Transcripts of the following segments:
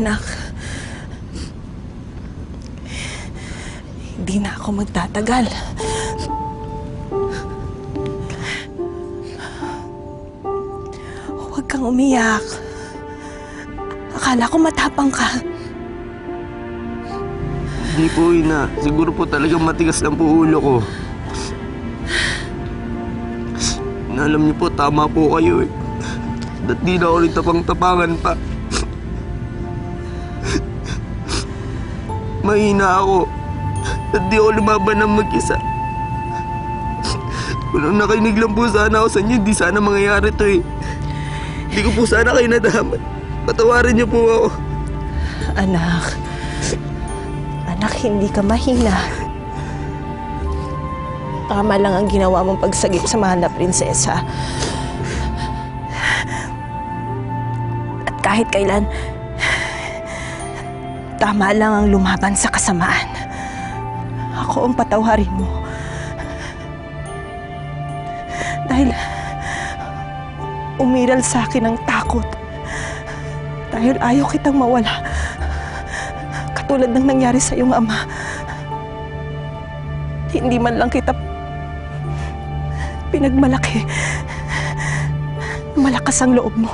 Anak, hindi na ako magtatagal. Huwag kang umiyak. Akala ko matapang ka. Hindi po, ina. Siguro po talagang matigas lang po ulo ko. Na alam niyo po, tama po kayo eh. Ba't di na ako rin tapang-tapangan pa? Mahina ako. At di ako lumaban ng mag-isa. Kung nakinig lang po sana ako sa inyo, di sana mangyayari to eh. Di ko po sana kayo nadamay. Patawarin niyo po ako. Anak, anak, hindi ka mahina. Tama lang ang ginawa mong pagsagip sa mahal na prinsesa. At kahit kailan, tama lang ang lumaban sa kasamaan. Ako ang patawarin mo. Dahil umiral sa akin ang takot. Dahil ayaw kitang mawala. Katulad ng nangyari sa iyong ama. Hindi man lang kita pinagmalaki. Malakas ang loob mo.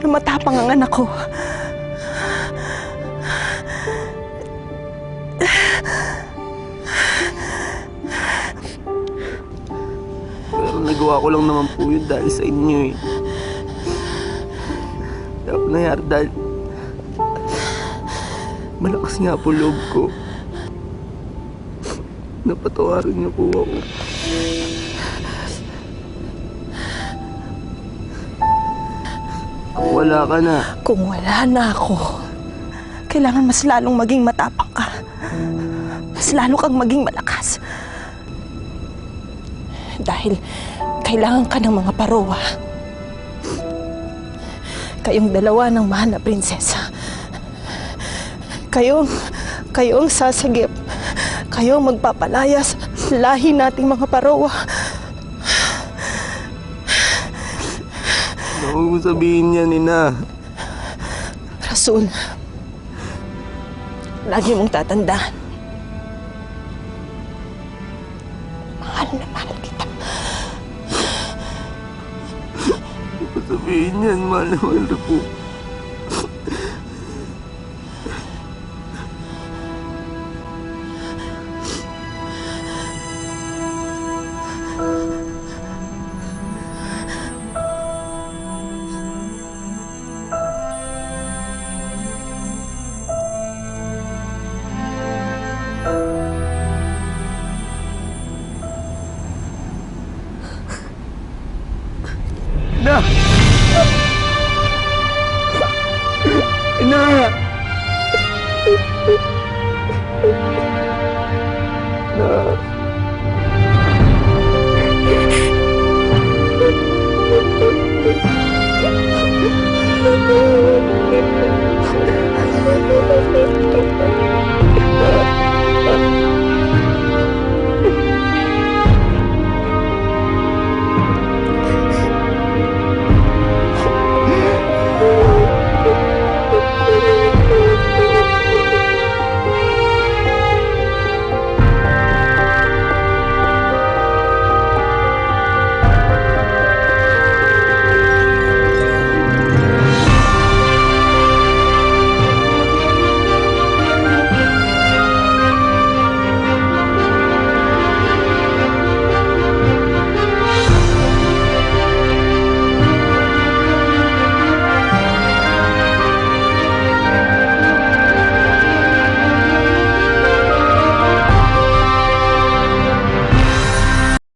Na matapang ang anak ko. Pero nagawa ko lang naman po yun dahil sa inyo eh. Po nangyari dahil malakas nga po loob ko. Napatawarin niyo po ako. Kung wala ka na, Kung wala na ako, kailangan mas lalong maging matapang ka. Mas lalo kang maging malakas. Dahil kailangan ka ng mga parowa. Kayong dalawa ng mahal na prinsesa. Kayong, kayong sasagip. Kayong magpapalayas lahi nating mga parowa. huwag mo sabihin yan, Ina. Rasul, lagi mong tatandaan. Mahal na mahal kita. Sabihin yan, mahal na po. Ina! Thank you.